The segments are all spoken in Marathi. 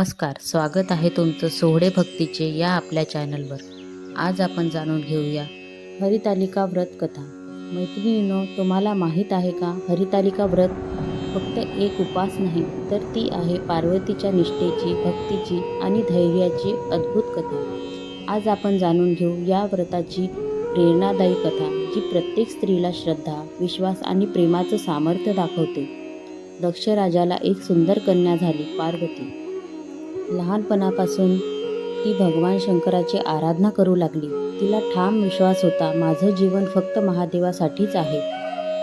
नमस्कार स्वागत आहे तुमचं सोहळे भक्तीचे या आपल्या चॅनलवर. आज आपण जाणून घेऊया हरितालिका व्रत कथा. मैत्रिणींनो तुम्हाला माहीत आहे का? हरितालिका व्रत फक्त एक उपास नाही तर ती आहे पार्वतीच्या निष्ठेची भक्तीची आणि धैर्याची अद्भुत कथा. आज आपण जाणून घेऊ या व्रताची प्रेरणादायी कथा जी प्रत्येक स्त्रीला श्रद्धा विश्वास आणि प्रेमाचं सामर्थ्य दाखवते. दक्ष राजाला एक सुंदर कन्या झाली पार्वती. लहानपणापासून ती भगवान शंकराची आराधना करू लागली. तिला ठाम विश्वास होता माझं जीवन फक्त महादेवासाठीच आहे.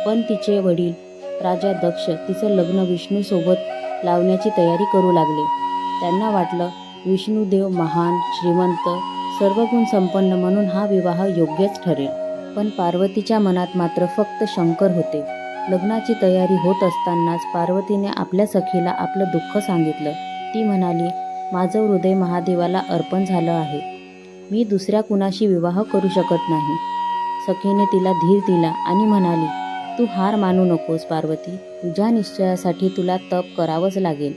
पण तिचे वडील राजा दक्ष तिचं लग्न विष्णूसोबत लावण्याची तयारी करू लागले. त्यांना वाटलं विष्णुदेव महान श्रीमंत सर्वगुण संपन्न म्हणून हा विवाह योग्यच ठरेल. पण पार्वतीच्या मनात मात्र फक्त शंकर होते. लग्नाची तयारी होत असतानाच पार्वतीने आपल्या सखीला आपलं दुःख सांगितलं. ती म्हणाली माझं हृदय महादेवाला अर्पण झालं आहे. मी दुसऱ्या कुणाशी विवाह करू शकत नाही. सखीने तिला धीर दिला आणि म्हणाली तू हार मानू नकोस पार्वती. तुझ्या निश्चयासाठी तुला तप करावंच लागेल.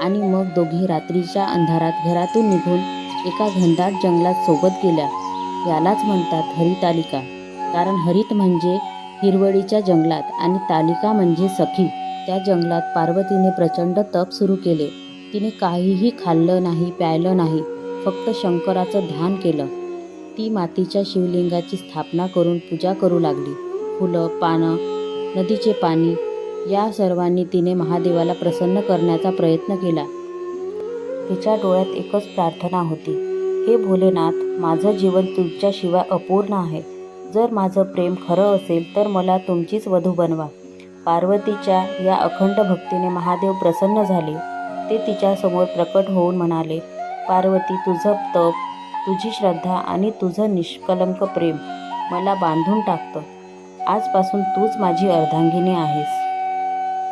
आणि मग दोघी रात्रीच्या अंधारात घरातून निघून एका घनदाट जंगलात सोबत गेल्या. यालाच म्हणतात हरितालिका. कारण हरित म्हणजे हिरवळीच्या जंगलात आणि तालिका म्हणजे सखी. त्या जंगलात पार्वतीने प्रचंड तप सुरू केले. तिने काहीही खाल्लं नाही प्यायलं नाही फक्त शंकराचं ध्यान केलं. ती मातीच्या शिवलिंगाची स्थापना करून पूजा करू लागली. फुलं पानं नदीचे पाणी या सर्वांनी तिने महादेवाला प्रसन्न करण्याचा प्रयत्न केला. तिच्या डोळ्यात एकच प्रार्थना होती. हे भोलेनाथ माझं जीवन तुमच्याशिवाय अपूर्ण आहे. जर माझं प्रेम खरं असेल तर मला तुमचीच वधू बनवा. पार्वतीच्या या अखंड भक्तीने महादेव प्रसन्न झाले. ते तिच्यासमोर प्रकट होऊन म्हणाले पार्वती तुझं तप तुझी श्रद्धा आणि तुझं निष्कलंक प्रेम मला बांधून टाकतं. आजपासून तूच माझी अर्धांगिनी आहेस.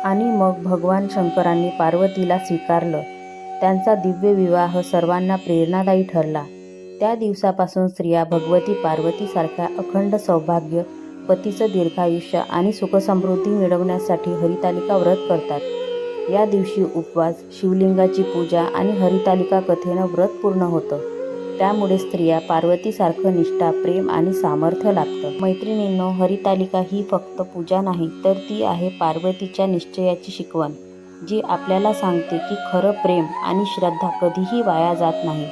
आणि मग भगवान शंकरांनी पार्वतीला स्वीकारलं. त्यांचा दिव्य विवाह सर्वांना प्रेरणादायी ठरला. त्या दिवसापासून स्त्रिया भगवती पार्वतीसारख्या अखंड सौभाग्य पतीचं दीर्घायुष्य आणि सुखसमृद्धी मिळवण्यासाठी हरितालिका व्रत करतात. या दिवशी उपवास शिवलिंगाची पूजा आणि हरितालिका कथेनं व्रत पूर्ण होतं. त्यामुळे स्त्रिया पार्वतीसारखं निष्ठा प्रेम आणि सामर्थ्य लागतं मैत्रिणींनो हरितालिका ही फक्त पूजा नाही तर ती आहे पार्वतीच्या निश्चयाची शिकवण जी आपल्याला सांगते की खरं प्रेम आणि श्रद्धा कधीही वाया जात नाही.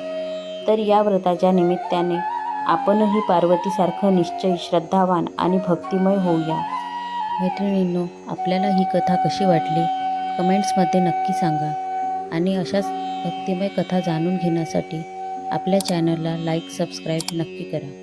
तर या व्रताच्या निमित्ताने आपणही पार्वतीसारखं निश्चय श्रद्धावान आणि भक्तिमय होऊया. मैत्रिणींनो आपल्याला ही कथा कशी वाटली? कमेंट्समध्ये नक्की सांगा. आणि अशाच भक्तिमय कथा जाणून घेण्यासाठी आपल्या चॅनलला लाईक सबस्क्राईब नक्की करा.